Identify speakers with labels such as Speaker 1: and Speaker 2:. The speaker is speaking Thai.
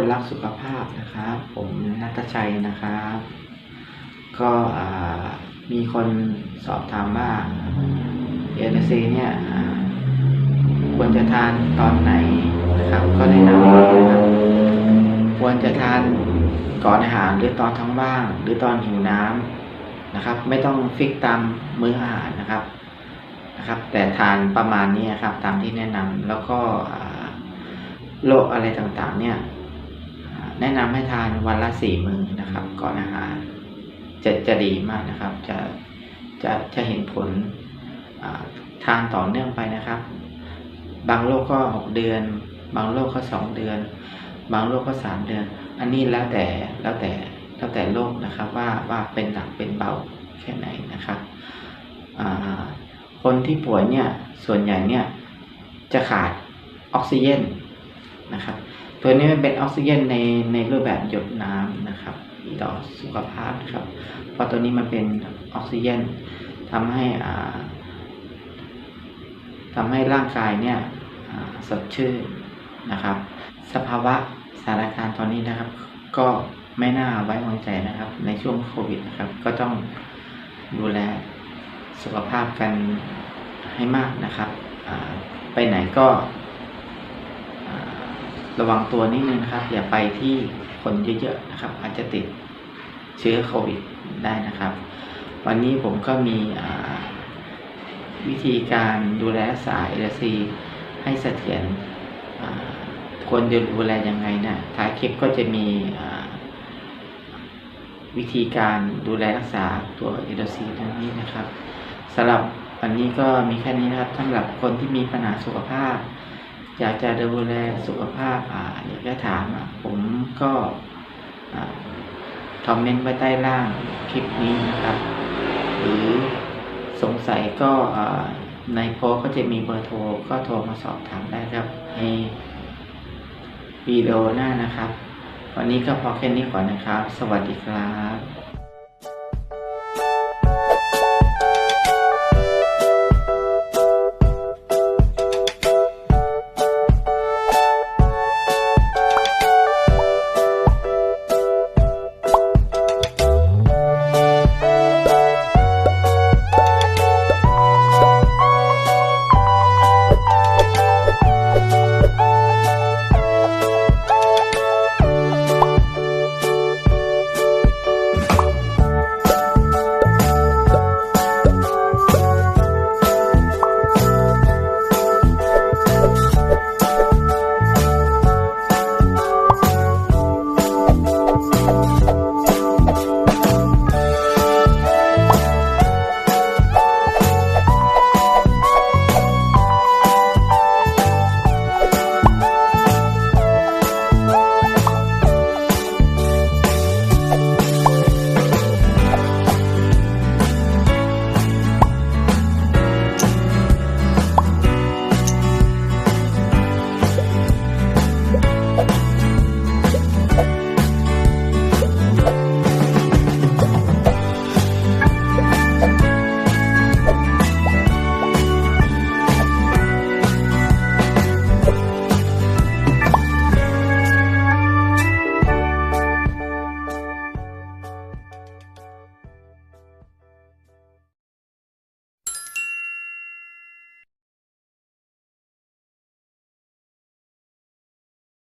Speaker 1: คนรักสุขภาพนะครับ ผมนัทชัยนะครับ ก็มีคนสอบถามว่าเอเนซีเนี่ยควรจะทานตอนไหนนะครับ ก็แนะนำว่านะครับควรจะทานก่อนอาหารหรือตอนท้องว่าง หรือตอนหิวน้ำนะครับ ไม่ต้องฟิกตามมื้ออาหารนะครับนะครับ แต่ทานประมาณนี้ครับตามที่แนะนำแล้วก็โรคอะไรต่างๆ เนี่ย แนะนำให้ทานวันละสี่มื้อนะครับ ก่อนอาหารจะจะดีมากนะครับ จะจะจะเห็นผลทานต่อเนื่องไปนะครับ บางโรคก็หกเดือน บางโรคก็สองเดือน บางโรคก็สามเดือน อันนี้แล้วแต่แล้วแต่แล้วแต่โรคนะครับว่าว่าเป็นหนักเป็นเบาแค่ไหนนะครับคนที่ป่วยเนี่ยส่วนใหญ่เนี่ยจะขาดออกซิเจนนะครับ ตัวนี้มันเป็นออกซิเจนในในรูปแบบหยดน้ำนะครับต่อสุขภาพครับเพราะตัวนี้มันเป็นออกซิเจนทำให้อ่าทำให้ร่างกายเนี่ยสดชื่นนะครับ สภาวะสถานการณ์ตอนนี้นะครับ ก็ไม่น่าไว้วางใจนะครับ ในช่วงโควิดนะครับ ก็ต้องดูแลสุขภาพกันให้มากนะครับ ไปไหนก็ ระวังตัวนิดนึงนะครับ อย่าไปที่คนเยอะๆนะครับ อาจจะติดเชื้อโควิดได้นะครับ วันนี้ผมก็มีวิธีการดูแลรักษาเอลซีให้เสถียรควรจะดูแลยังไงนะท้ายคลิปก็จะมีวิธีการดูแลรักษาตัวเอลซีทั้งนี้นะครับสำหรับวันนี้ก็มีแค่นี้นะครับสำหรับคนที่มีปัญหาสุขภาพ อยากจะดูแลสุขภาพอ่าอยากจะถามอะผมก็คอมเมนต์ไว้ใต้ล่างคลิปนี้นะครับ หรือสงสัยก็ในโพสก็จะมีเบอร์โทรก็โทรมาสอบถามได้ครับในวิดีโอหน้านะครับ วันนี้ก็พอแค่นี้ก่อนนะครับ สวัสดีครับ